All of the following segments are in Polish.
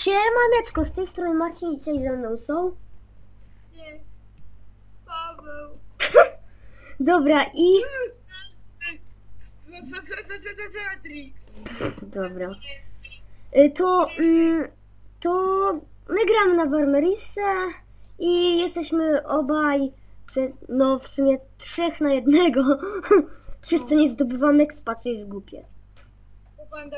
Siemaneczko, z tej strony Marcin i dzisiaj ze mną są. Paweł. Dobra i... Dobra. Y, To... Mm, to... My gramy na Barmerisse i jesteśmy obaj... No w sumie trzech na jednego. Przez co nie zdobywamy expa, co jest głupie. Panda.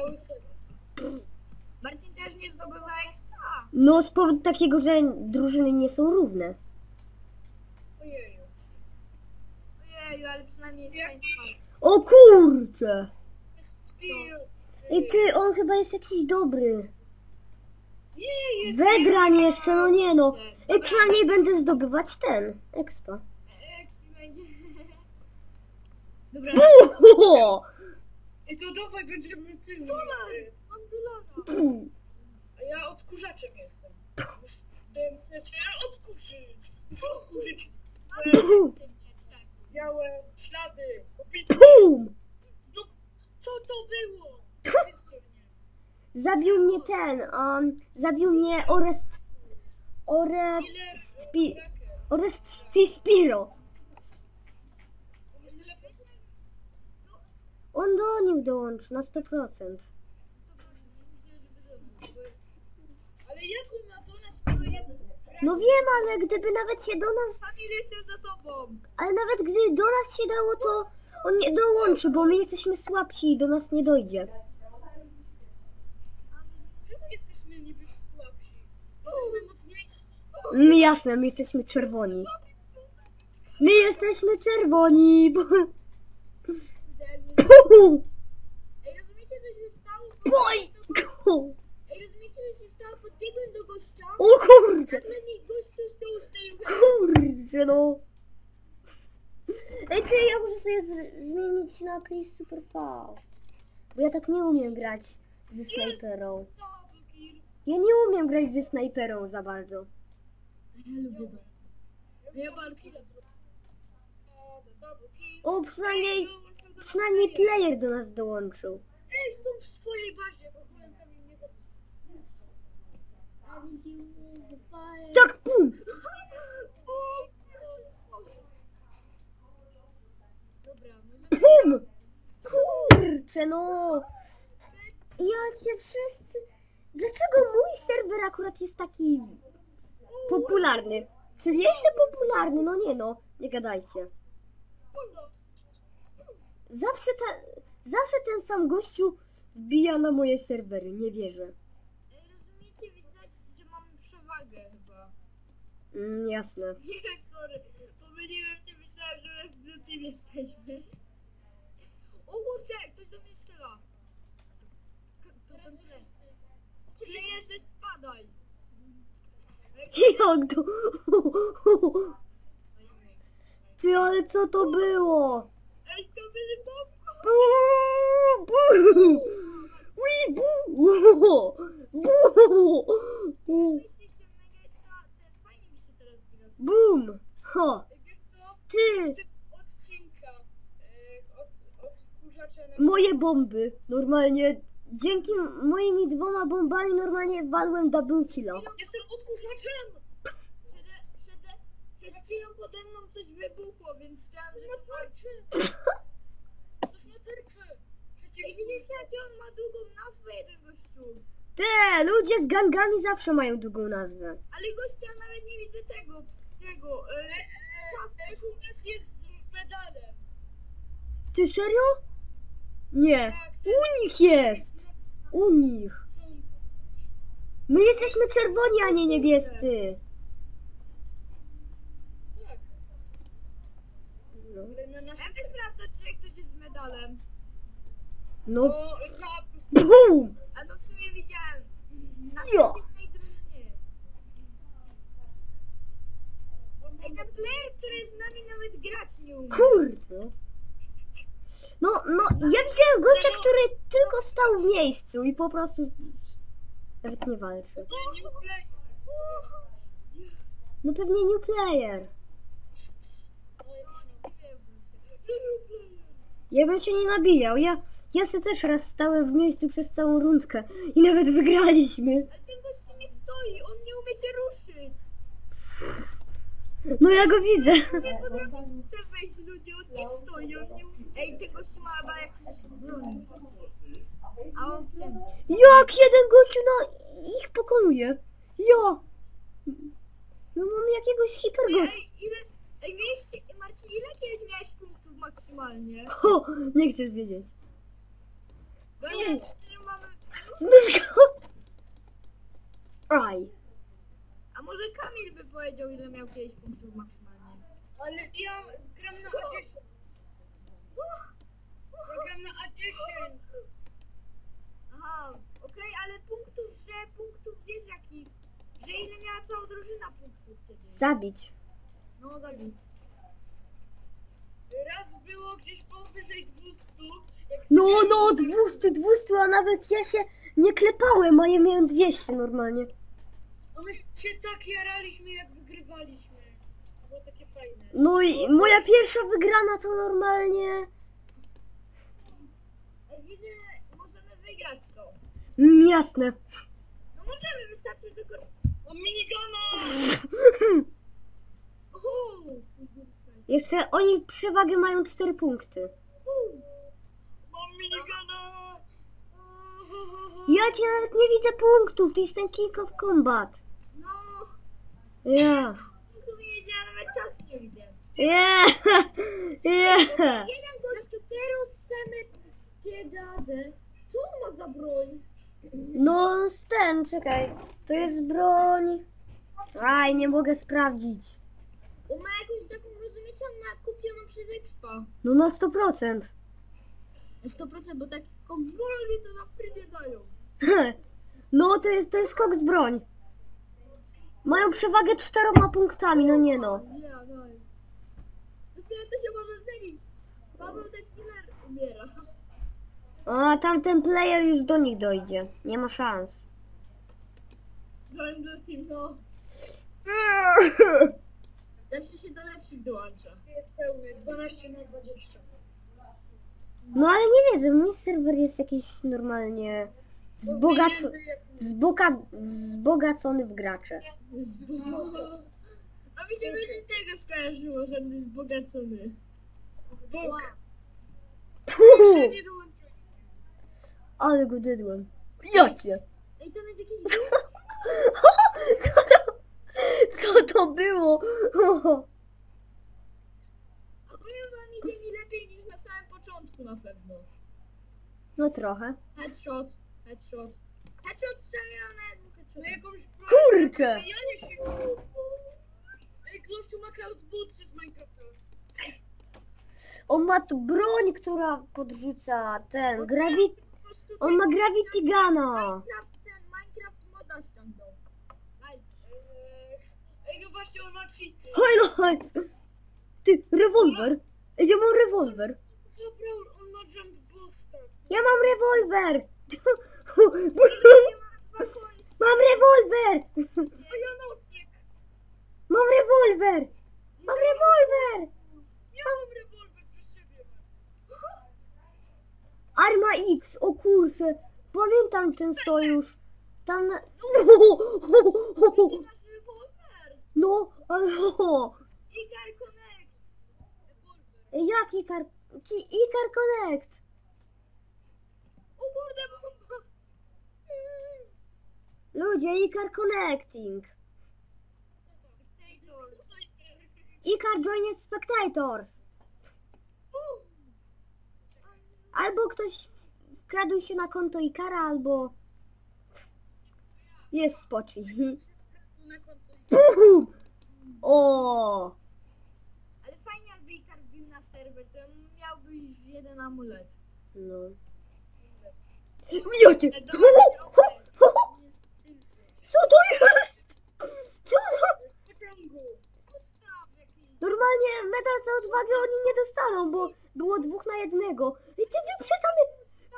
Marcin też nie zdobywa expa. No z powodu takiego, że drużyny nie są równe. Ojeju. Ojeju, ale przynajmniej jest fajny O kurcze! Spill. I ty, on chyba jest jakiś dobry. Nie, jest Wygrań jeszcze, no nie no. I przynajmniej będę zdobywać ten, expa. Expi będzie. Dobra. Buho! I to dawaj będziemy tym. Dolar! A ja odkurzaczem jestem. Muszę trzeba odkurzyć. Muszę odkurzyć. Buh. Białe ślady. Bum! No, co to było? Zabił mnie ten, um, zabił mnie Orest, Orest, Ile Orest Stispiro. On do nich dołączy na 100%. Ale jak on ma do nas, skoro jest... No wiem, ale gdyby nawet się do nas, Kamil jestem za tobą. ale nawet gdy do nas się dało, to on nie dołączy, bo my jesteśmy słabsi i do nas nie dojdzie. Czemu jesteśmy niby słabsi? Jesteśmy mocniejsi. My jasne, my jesteśmy czerwoni. My jesteśmy czerwoni. bo- Puh. Ej, rozumiecie co się stało? Boj! Ej, rozumiecie co się Podbiegłem do gościa. O kurde! Nagle mi gościu z tyłu. Kurde no. Ej ty, ja muszę sobie z- zmienić na Chris Super. Bo ja tak nie umiem grać ze snajperą. Kill. Ja nie umiem grać ze snajperą za bardzo. Ja lubię Ja barki Double kill. O, przynajmniej, przynajmniej player do nas dołączył. Ej, są w swojej bazie, bo byłem tam i nie zapisałem. Tak, pum! Pum! Kurczę no. Ja cię wszyscy... Dlaczego mój serwer akurat jest taki popularny? Czyli jestem popularny, no nie no, nie gadajcie. Zawsze, ta, zawsze ten sam gościu wbija na moje serwery, nie wierzę. Mm, jasne. Nie, sorry, pomyliłem się, myślałem, że w Blue Team jesteśmy. O kurczę, ktoś do mnie strzela. To, to, to nie. Ty jesteś, spadaj. Jak to? Ty, ale co to było? Ej, to będzie bomba. Bu, bu, ui, bu, bu, bu, Myślicie, mega jest ta, te, fajnie mi się teraz gra. bum, ho, ty, odcinka od, na... moje bomby, normalnie, dzięki moimi dwoma bombami normalnie walłem double killa. Jestem odkurzaczem! Przede, przede, przed chwilą pode mną coś wybuchło, więc chciałam, że to tarczy. Coś ma tarczę. Przecież I widzicie, jakie on ma długą nazwę, jeden gościu. Te, ludzie z gangami zawsze mają długą nazwę. Ale gościa nawet nie widzę tego, tego, e, czas. Też u nas jest z medalem. Ty serio? Nie, u nich jest, u nich. My jesteśmy czerwoni, a nie niebiescy. Tak. No. Na naszym... Jak sprawdzać, czy ktoś jest z medalem? No, O, kap. bum! A no w sumie widziałem. Na Jo. przeciwnej drużynie jest. Ej, ten player, który z nami nawet grać nie umie. Kurde. No, no, ja widziałem gościa, który tylko stał w miejscu i po prostu nawet nie walczy. Nie, nie uplej. No pewnie new player. Nie nie. Ja bym się nie nabijał. Ja, ja se też raz stałem w miejscu przez całą rundkę i nawet wygraliśmy. Ale ten gościu stoi, on nie umie się ruszyć. No ja go widzę. Chce wejść ludzie, on nie umie. Ej, tego jakiś bronić. A on. Jak jeden gościu na ich pokonuje? Ja. No mam jakiegoś hipergościa. Ej, ile... Ej, mieliście... Marcin, ile kiedyś miałeś punktów maksymalnie? O, nie chcesz wiedzieć. Ja nie mamy... Znużka. Aj. A może Kamil by powiedział, ile miał kiedyś punktów maksymalnie? Ale ja gram na A10. Ja gram na A10. Aha, okej, ale punktów, że punktów wiesz jakich? Że ile miała cała drużyna punktów wtedy? Zabić. No, zabić. Raz było gdzieś powyżej 200. Jak No, no, 200, 200, a nawet ja się nie klepałem, a ja miałem 200 normalnie. My się tak jaraliśmy jak wygrywaliśmy. To było takie fajne. No i moja pierwsza wygrana to normalnie... Ej, widzę, możemy wygrać to. Mm, jasne. No możemy, wystarczy tylko... Mam minigana! Uhu! Jeszcze oni przewagę mają 4 punkty. Mam minigana! Ja cię nawet nie widzę punktów, to jest ten King of Combat. Nie nawet czasu nie widzę. Yeah. Jeden gościu teraz same piegadę. Co on ma za broń? No, z ten, czekaj. To jest broń. Aj, nie mogę sprawdzić. On ma jakąś taką, rozumiecie, on ma kupioną przez Expa. No na 100%. 100%, bo tak konwoli to na free dają. No, to jest, to jest kok z broń. Mają przewagę czteroma punktami, no nie no. Nie, no. Dopiero to się może zmienić. Paweł ten killer umiera. A tamten player już do nich dojdzie. Nie ma szans. Team, no. Zawsze się do lepszych dołącza. Jest pełny, 12 na 20. No ale nie wierzę, mój serwer jest jakiś normalnie wzbogaco wzboga wzbogacony w gracze. A mi się właśnie tego skojarzyło, żadny. Puhu, Nie dołączył. ale go dydłem. Jacie. Ej, tam jest jakiś Co to, co to było? Powiem wam, idzie mi lepiej niż na samym początku na pewno. No trochę. Headshot, headshot. Headshot strzelił na jakąś broń. Kurczę! Ja nie się Ej, gościu ma cloud bootsy z Minecrafta. On ma tu broń, która podrzuca ten gravit. Po prostu On ma gravity guna. Minecraft, ten Minecraft moda ściągnął. Aj, Eee, Ej, no właśnie, on ma cheaty. Hoj, no, hoj. Ty, rewolwer. Ej, Ja mam rewolwer. Zabrał, on ma jump boosta. Ja mam rewolwer. Mam rewolwer. Mam rewolwer. Mam rewolwer. Arma X, o kurczę. Pamiętam ten sojusz. Tam rewolwer. No, ale... Igar Connect. Rewolwer. Jak Ikar... Ki- Ikar Connect? Ludzie, Ikar Connecting. Ikar joined spectators. Albo ktoś wkradł się na konto Ikara, albo... Jest końcu. Puhu! O! Ale fajnie jakby Ikar wbił na serwer, to miałby już jeden amulet. No. Jacie! Co to jest? Co to? Normalnie medal za odwagę oni nie dostaną, bo było dwóch na jednego. Ej, ty wyprzedzamy!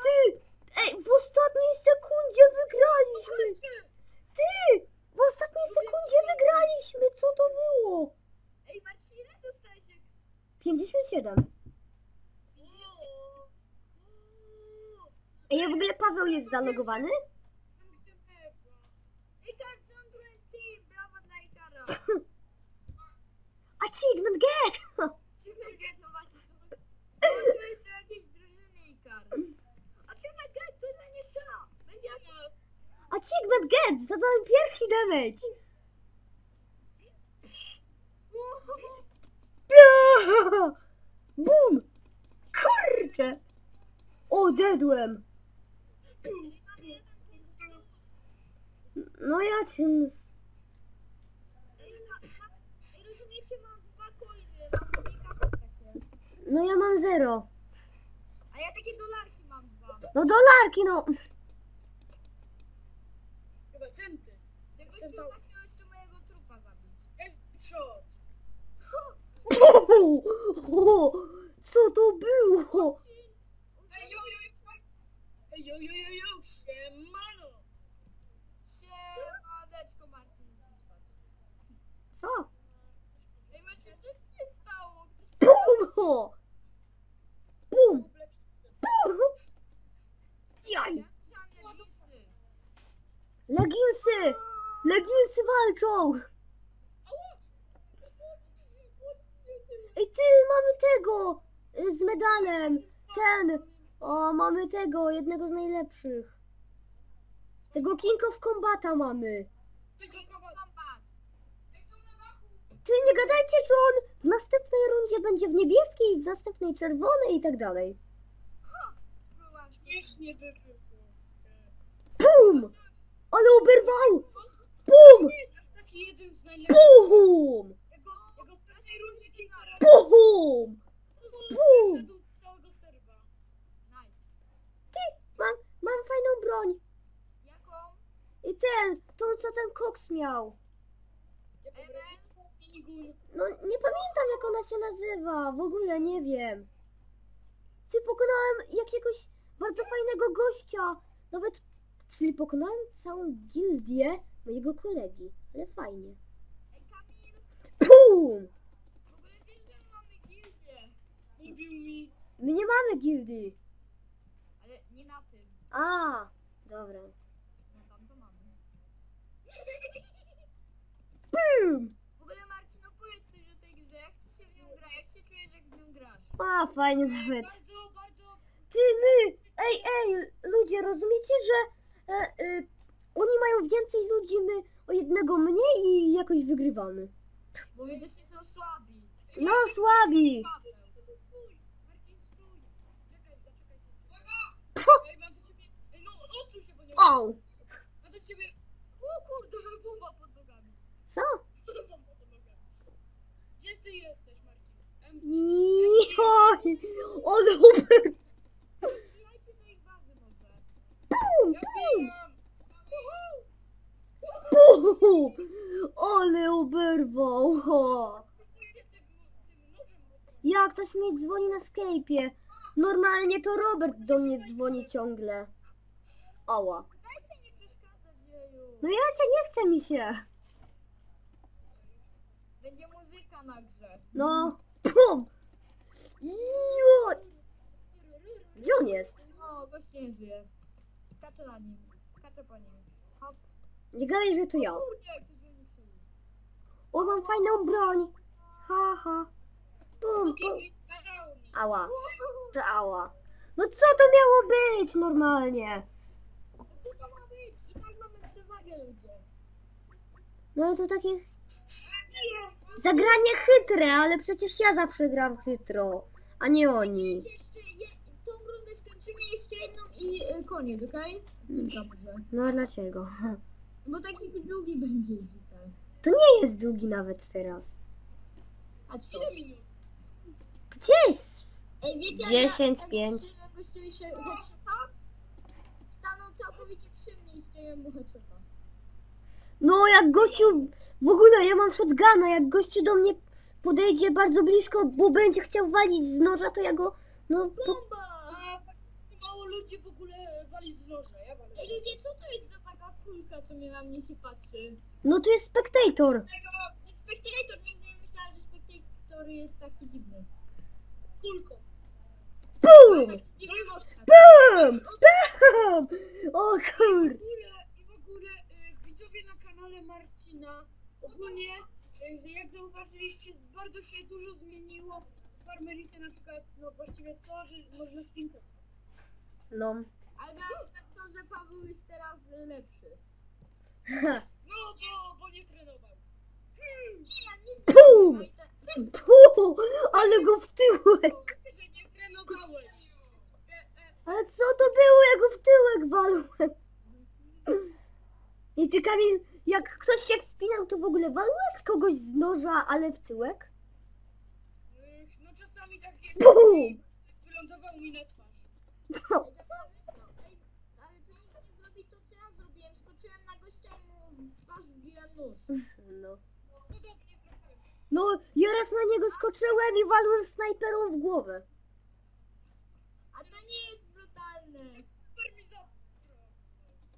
Ty! Ej, w ostatniej sekundzie wygraliśmy! Ty! W ostatniej sekundzie wygraliśmy! Co to było? Ej, Marcin, ile dostałeś jak... 57. Ej, w ogóle Paweł jest zalogowany? Ikar, co on tu Achievement get! Achievement get, no właśnie. To Dołączyłeś do jakiejś drużyny, Ikar. Achievement get, to na nie strzela. Będzie nas. Achievement get! Zadałem pierwszy damage! Bum! Kurczę! O, dedłem! No ja cię... Ej, ma- ma- ej, rozumiecie, mam dwa coiny, mam dwie kasy takie. No ja mam zero. A ja takie dolarki mam dwa. No dolarki, no! Chyba centy. Tego ściuka chciał jeszcze mojego trupa zabić. Headshot. O, co to było? Ej, jo, jo, jo. Ej, jo, jo, jo, jo. Siemano. Siemaneczko, Marcin, idź spać. Co? Ej, Marcin, co ci się stało? Ktoś Bum! o. Bum! Bum! Jaj! Ja chciałam leginsy. Leginsy! Walczą! Ej ty, mamy tego! y, Z medalem! Ten! O, mamy tego, jednego z najlepszych. Tego King of Combata mamy. Ty nie gadajcie, czy on w następnej rundzie będzie w niebieskiej, w następnej czerwonej i tak dalej. Śmiesznie by Bum! Ale oberwał! Z całego serwa. Nice. Ty, mam, mam fajną broń. Jaką? I ten, tą co ten koks miał. No nie pamiętam jak ona się nazywa, w ogóle nie wiem. Ty pokonałem jakiegoś bardzo fajnego gościa. Nawet, czyli pokonałem całą gildię mojego kolegi. Ale fajnie. Ej, Kamil. Pum! W ogóle wiesz, że mamy gildię. Mówił mi. My nie mamy gildii. Ale nie na tym. A, dobra. No tam to mamy. Pum! W ogóle Marcin, opowiedz coś o tej grze. Jak ci się w nią gra? Jak się czujesz, jak w nią grasz? A, fajnie nawet. Bardzo, bardzo. Ty, my! Ej, ej, ludzie, rozumiecie, że e, e, oni mają więcej ludzi, my o jednego mniej i jakoś wygrywamy. Bo widocznie są słabi. No, słabi! O! O. Co? Gdzie ty jesteś, Marcin? Oj, super! Wbijajcie do ich bazy może. Pum, Ja pum, bijam! pum! Ale oberwał! ho. Próbuję tym, tym nożem go trafić. Jak ktoś mi dzwoni na Skype'ie. Normalnie to Robert do mnie dzwoni ciągle. Ała. Daj się nie przeszkadzać, jeju. No ja cię nie chce mi się. Będzie muzyka na grze. No, pum! Jo! Gdzie on jest? O, gość nie żyje. Skaczę na nim. Skaczę po nim. Hop. Nie gadaj, że to ja. Ktoś mnie. O, mam fajną broń. Ha, ha. Pum, pum. Ała. To ała. No co to miało być normalnie? Co to ma być? I tak mamy przewagę ludzie. No to takie zagranie chytre, ale przecież ja zawsze gram chytro, a nie oni. Tą rundę skończymy jeszcze jedną i y, koniec, okej? Dobrze. No a dlaczego? Bo taki długi będzie i tak. To nie jest długi nawet teraz. A co? Ile minut? Gdzieś? Ej, wiecie, 10, jak, 5. Jak gościowi się headshota, stanął całkowicie przy mnie i strzeliłem mu headshota. No jak gościu, w ogóle ja mam shotguna, jak gościu do mnie podejdzie bardzo blisko, bo będzie chciał walić z noża, to ja go, no, po, Bomba! A, tak mało ludzi w ogóle wali z noża. Ja walę. Ej, ludzie, co to jest za taka kulka, co mnie na mnie się patrzy? no to jest spectator. Tego Spectator, nigdy nie myślałem, że spectator jest taki dziwny. Kulką. Bum! Mocno. Bum! Bum! O kur... W ogóle, I w ogóle y, widzowie na kanale Marcina ogólnie Jak- Jak zauważyliście, bardzo się dużo zmieniło w Farmerisy na przykład, no właściwie to, że można sprintować. No. Ale na że Paweł jest teraz y, lepszy. No bo, bo nie trenował. Nie, ja nie Pum! Puh, ale go w tyłek. Że nie trenowałeś. Ale co to było? Ja go w tyłek walłem. I ty Kamil, jak ktoś się wspinał, to w ogóle walłeś kogoś z noża, ale w tyłek? no czasami tak jest. Bum! Wylądował mi na twarz. No. Ale to nie zrobi to, co ja zrobiłem. Skoczyłem na gościa i mu w twarz wbiłem nóż. No. Podobnie zrobiłem. no, ja raz na niego skoczyłem i walłem snajperą w głowę. A to nie jest brutalne. Super mi.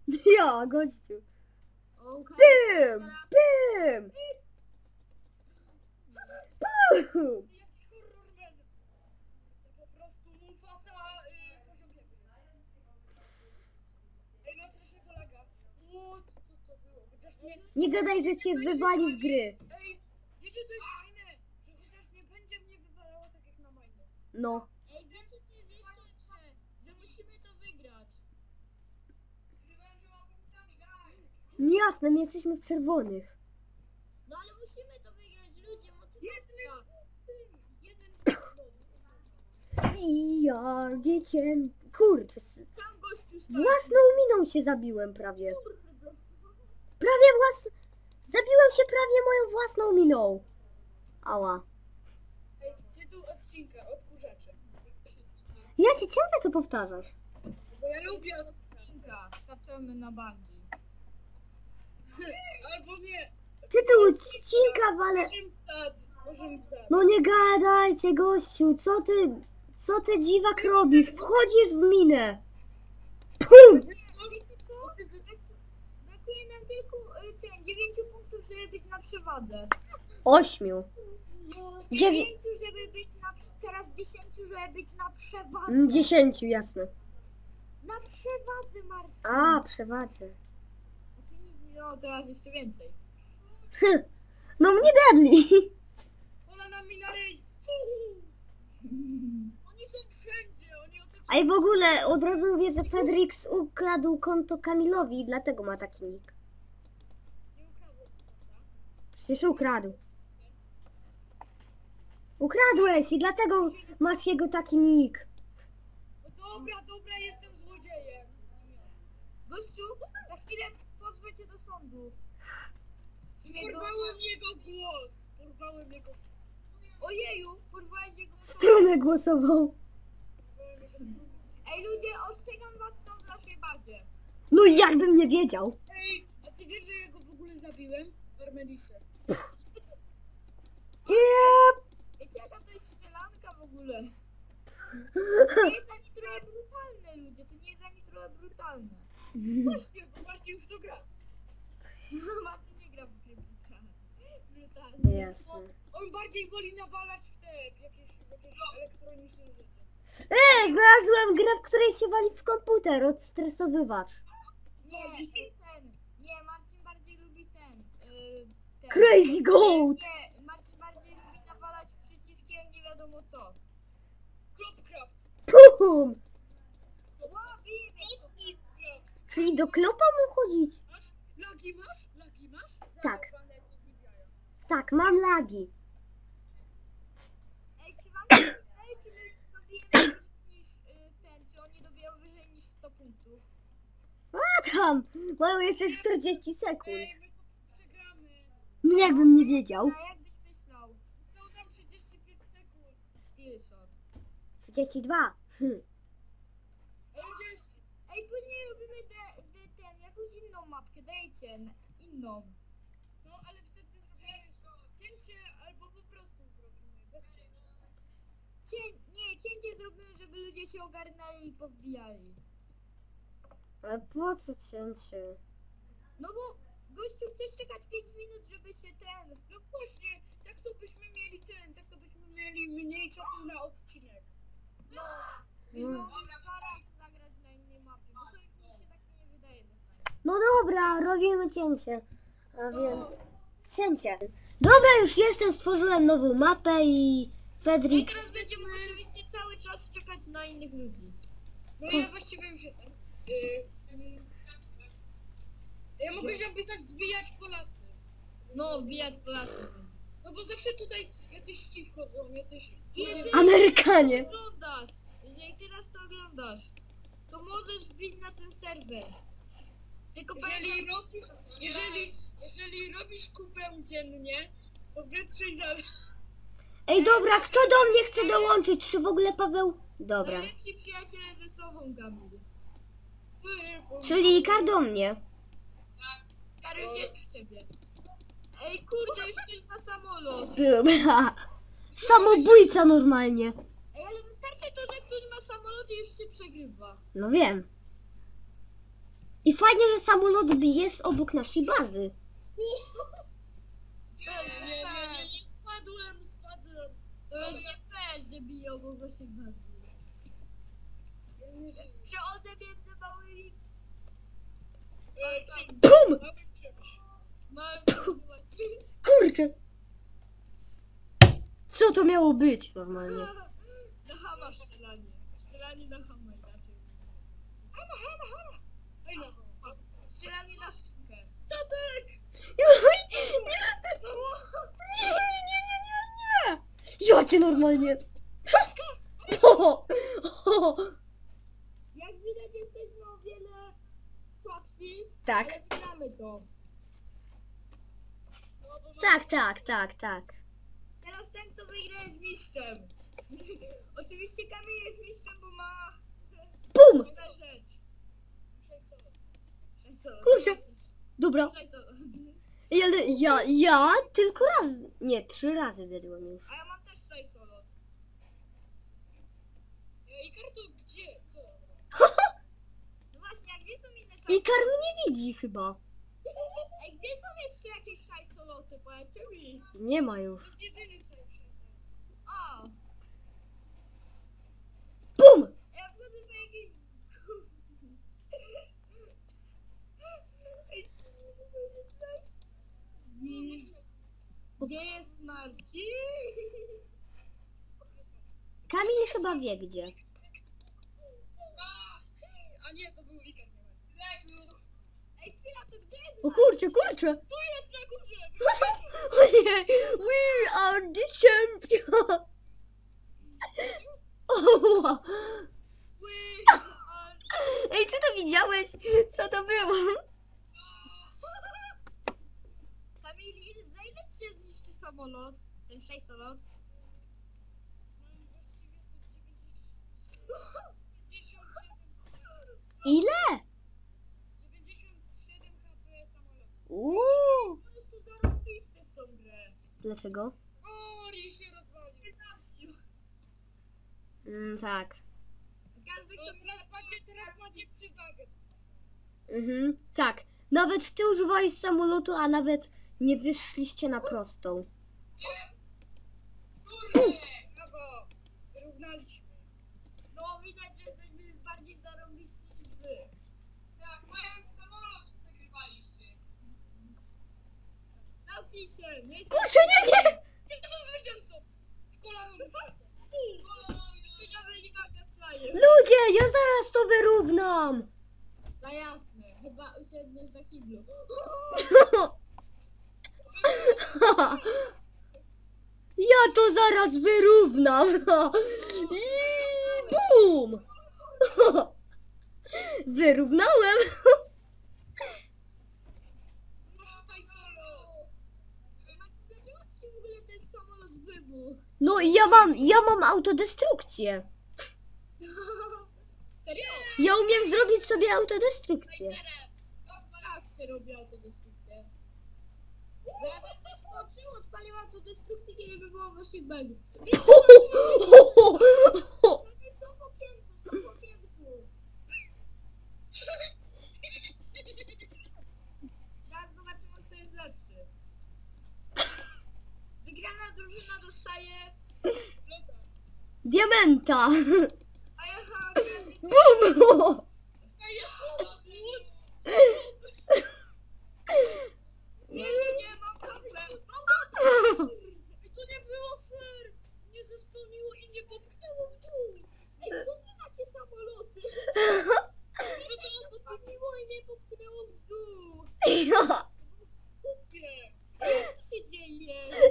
Ja, gościu. O, Kamil, Pym! teraz- Pym! Pum! Jaki horrorman. To po prostu Mufasa y, poziom pierwszy. Ej, mam strasznego laga. O, co to było? Chociaż nie... Gadaj, że cię wywali z gry. Ej, wiecie co jest fajne? Że chociaż nie będzie mnie wywalało tak jak na majnie. No. Ej, wiecie co jest jeszcze lepsze? Że musimy to wygrać. Daj! Jasne, my jesteśmy w czerwonych. No ale musimy to wygrać, ludzie, motywacja. Jeden I ja, dziecię. Kurczę, Tam gościu stoi. własną miną się zabiłem prawie. Kurde. Prawie włas... Zabiłem się prawie moją własną miną. Ała. Ej, tytuł odcinka, odkurzacze. Ja ci ciągle to powtarzasz. Bo ja lubię odcinka. Skaczemy na bandzi. Albo nie. Tytuł odcinka, ale... Możemy wstać. No nie gadajcie, gościu, co ty... Co ty dziwak robisz? Wchodzisz w minę. Pum! Brakuje nam tylko y, ten, 9 punktów, żeby być na przewadze. Ośmiu. Dziewię... 9, żeby być na... prze- Teraz 10, żeby być na przewadze. Mm, Dziesięciu, jasne. Na przewadze, Marcin. A, przewadze. No, teraz jeszcze więcej. Hm. No mnie gadli. Ona nam mi na ryj. Oni są wszędzie. Oni o A i w ogóle od razu mówię, że Fedrix ukradł konto Kamilowi i dlatego ma taki nick. nie prawda? Przecież ukradł. Ukradłeś i dlatego masz jego taki nick. No dobra, dobra, jestem złodziejem. Gościu, za chwilę pozwę cię do sądu. Porwałem jego głos. Porwałem jego Ojeju, porwałeś jego głos. Jego stronę. Ej ludzie, ostrzegam was, są w naszej bazie. No i jakbym nie wiedział. Ej, a ty wiesz, że ja go w ogóle zabiłem? Armelisę. Yep. Ogóle? To nie jest ani trochę brutalne ludzie, to nie jest ani trochę brutalne. Właśnie, bo Marcin w to gra. Marcin nie gra w gry brutalne. Brutalne. Jasne. On bardziej woli nawalać w te w jakieś, jakieś elektroniczne rzeczy. E, znalazłem grę, w której się wali w komputer, odstresowywacz. Nie, ten. Nie, Marcin bardziej lubi ten. y, ten. Crazy Goat! Nie, wiadomo co. Klopcraft. Czyli do klopa mu chodzić? Masz? Lagi masz? Lagi masz? Tak. Zajebane. Tak, mam lagi. Ej, czy wam się wydaje, czy my dobijemy wyżej niż y, ten, czy oni dobiją wyżej niż 100 punktów? A tam! Mają jeszcze 40 sekund. Ej, my to przegramy. No jakbym nie wiedział. A jak 32. Hm. 30. Ej, później robimy de, de, ten, jakąś inną mapkę, dajcie, inną. No, ale wtedy zrobimy to cięcie albo po prostu zrobimy bez cięcia. Cię, nie, cięcie zrobimy, żeby ludzie się ogarnęli i powbijali. Ale po co cięcie? No bo, gościu, chcesz czekać 5 minut, żeby się ten... No właśnie, tak to byśmy mieli ten, tak to byśmy mieli mniej czasu na odcinek. No, i mogli zaraz zagrać na innej mapie, bo to już mi się tak nie wydaje. No dobra, robimy cięcie. A wiem. cięcie. Dobra, już jestem, stworzyłem nową mapę i I Fedrik... teraz będziemy oczywiście cały czas czekać na innych ludzi. No ja właściwie już jestem. Yy, ja mogę zapisać zbijać Polacy. No, wbijać Polacy. No bo zawsze tutaj jacyś ci wchodzą, jacyś... Jeżeli Amerykanie! oglądasz, jeżeli ty nas to oglądasz, to możesz wbić na ten serwer. Tylko Jeżeli robisz, jeżeli, jeżeli robisz kupę dziennie, to wytrzyj za... Ej, dobra, kto do mnie chce dołączyć? Czy w ogóle Paweł? Dobra. najlepsi przyjaciele ze sobą, Kamil. Czyli Ikar do mnie. Karyś jest u ciebie. Ej, kurde, już na samolot. Byłem. Samobójca normalnie. Ej, ale wystarczy to, że ktoś ma samolot i już się przegrywa. No wiem. I fajnie, że samolot jest obok naszej bazy. Jest nie, nie, nie, nie, spadłem, spadłem. To jest nie fair, że biją obok naszej bazy. Przechodzę między małymi... BUM! Małym czymś. Właśnie. Kurczę. Co to miało być normalnie? Na hama strzelanie. Strzelanie na hama inaczej. Hama, hama, hama! No. Strzelanie na. Statek! Nie, nie, nie, nie, nie, nie. Ja cię normalnie. O, o. Jak widać jesteśmy o wiele słabsi, Tak, ale to. No, bo tak, tak, tak, tak. Teraz ten, kto wygra jest mistrzem. Oczywiście Kamil jest mistrzem, bo ma... Bum! Jedna rzecz. Sześć Kurczę. Dobra. Sześć Ale ja, ja tylko raz, nie, trzy razy dedłem już. A ja mam też 6 solot. Ej, karto, gdzie? Co? No właśnie, a gdzie są inne I szaj... kar mnie widzi chyba. Ej, gdzie są jeszcze jakieś Nie ma już. Jedyny Bum! ja wchodzę po jakiejś... Ej, Gdzie jest Marcin? Kamil chyba wie gdzie. A nie, to był Iker. Leku! Ej, chwila, to gdzie jest O kurczę, kurczę. Jest na górze! O nie, we are the champion. O, Ły! ej, ty to widziałeś? Co to było? Kamil, za ile ci się zniszczy samolot? Ten 6 solot? Ile? Uuu. Dlaczego? O, Ri się rozwalił. Mm, tak. Każdy, kto teraz macie, teraz macie przewagę. Mhm, tak. Nawet ty używałeś samolotu, a nawet nie wyszliście na prostą. Kurde! Brawo! Wyrównaliśmy. No widać, że jesteśmy bardziej zarobiści niż wy. Tak, mają samolot przegrywaliście. Zamknij się, nie Kurczę, nie, nie! Ludzie, ja zaraz to wyrównam! Na jasne, chyba usiądniesz na kiblu. Ja to zaraz wyrównam! I bum! Wyrównałem! Masz tutaj solo! Dlaczego ci w ogóle ten samolot wybuchł? No i ja mam, ja mam autodestrukcję. Serio? Ja umiem zrobić sobie autodestrukcję. Jak się robi autodestrukcję? Bo ja bym wyskoczył, odpalił autodestrukcję, kiedy by było waszych bugów. diamenta. Bum! Nie, nie, nie, mam problem. No, no, mam. To nie było fair. Nie zespełniło i nie popchnęło w dół. Ej, macie samoloty. Nie zespełniło i nie popchnęło w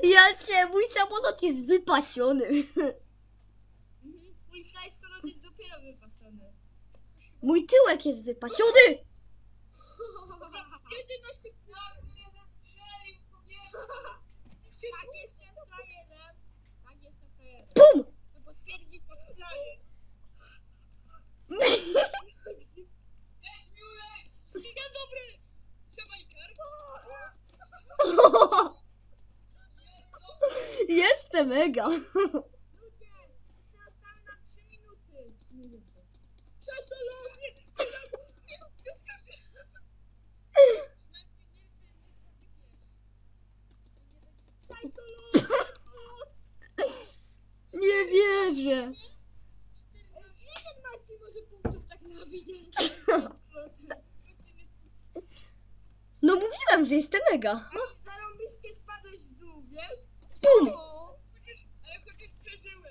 Ja cię, mój samolot jest wypasiony. Jest wypasiony. Kiedy się tak mnie zastrzelił w powietrzu? Tak, jestem frajerem. Tak, jestem frajerem. Bum! To Miłek! Dzień dobry! Jestem mega. Ludzie, jeszcze zostały nam 3 minuty. 3 minuty. Przesolonie! Nie wierzę. Jeden Maciej może punktów tak nabić. No mówiłem, że jestem mega. Zarąbiście spadłeś w dół, wiesz? Chociaż, ale chociaż przeżyłem.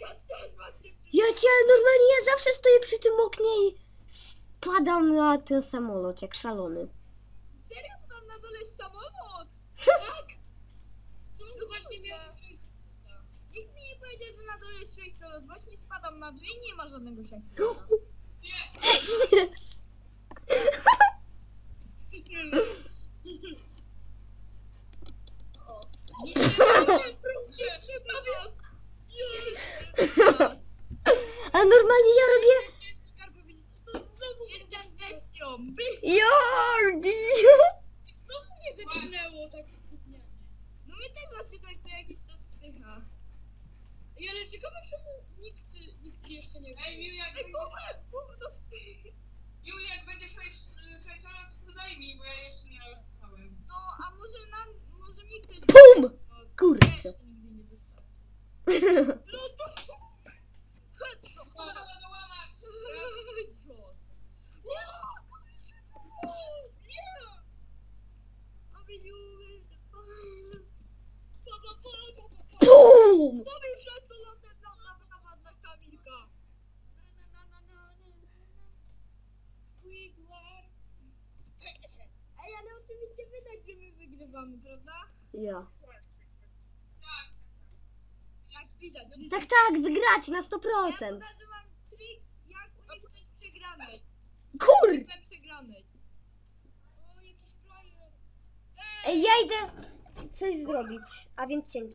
Ja też właśnie Ja cię, normalnie ja zawsze stoję przy tym oknie i spadam na ten samolot jak szalony. Serio? To tam na dole jest samolot? Tak? To właśnie miałem przejść. Nikt mi nie powiedział, że na dole jest 6 samolot. Właśnie spadam na dół i nie ma żadnego 6 Jest. Nie, nie, nie, A normalnie ja robię Znowu jestem bestią. Jordi. Znowu mnie zepchnęło tak gównianie. No my też właśnie tak co jakiś czas spycha. Ej, ale ciekawe czemu nikt, nikt jeszcze nie wie. Ej, Miu, jak Ej. Miu, jak będziesz sześć, sześć lat, to daj mi, bo ja jeszcze nie dostałem. No, a może nam, może mi ktoś... Bum! No, Kurczę. jeszcze nigdy nie dostałem. No to... Headshot! Headshot! Nie! Nie! Abiuły! Pa, pa, pa, pa, pa, pa. Bum! Pobił przez to lotem na na na na Kamilka! Na na na na na na na Squidward! Ej, ale oczywiście widać, że my wygrywamy, prawda? Ja. Tak. Jak widać. Tak, tak, wygrać na 100%. Ja pokażę wam trik, jak uniknąć przegranej. Kur... Uniknąć przegranej. O, jakiś frajer. Ej, ja idę coś zrobić, a więc cięcie.